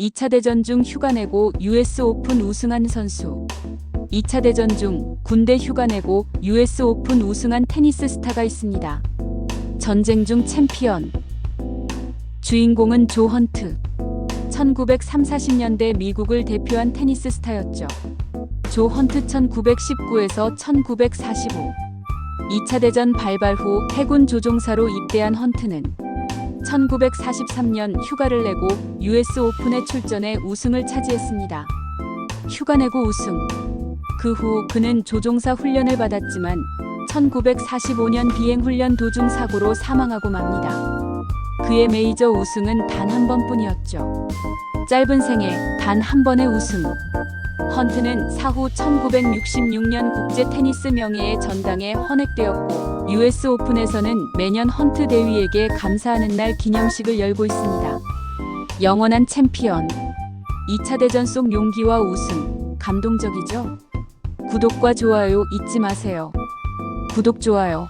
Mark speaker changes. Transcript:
Speaker 1: 2차 대전 중 휴가 내고 US 오픈 우승한 선수. 2차 대전 중 군대 휴가 내고 US 오픈 우승한 테니스 스타가 있습니다. 전쟁 중 챔피언. 주인공은 조 헌트. 1930, 40년대 미국을 대표한 테니스 스타였죠. 조 헌트 1919에서 1945. 2차 대전 발발 후 해군 조종사로 입대한 헌트는 1943년 휴가를 내고 US 오픈에 출전해 우승을 차지했습니다. 휴가 내고 우승. 그 후 그는 조종사 훈련을 받았지만 1945년 비행 훈련 도중 사고로 사망하고 맙니다. 그의 메이저 우승은 단 한 번뿐이었죠. 짧은 생애 단한 번의 우승. 헌트는 사후 1966년 국제 테니스 명예의 전당에 헌액되었고 US 오픈에서는 매년 헌트 대위에게 감사하는 날 기념식을 열고 있습니다. 영원한 챔피언. 2차 대전 속 용기와 우승. 감동적이죠? 구독과 좋아요 잊지 마세요. 구독 좋아요.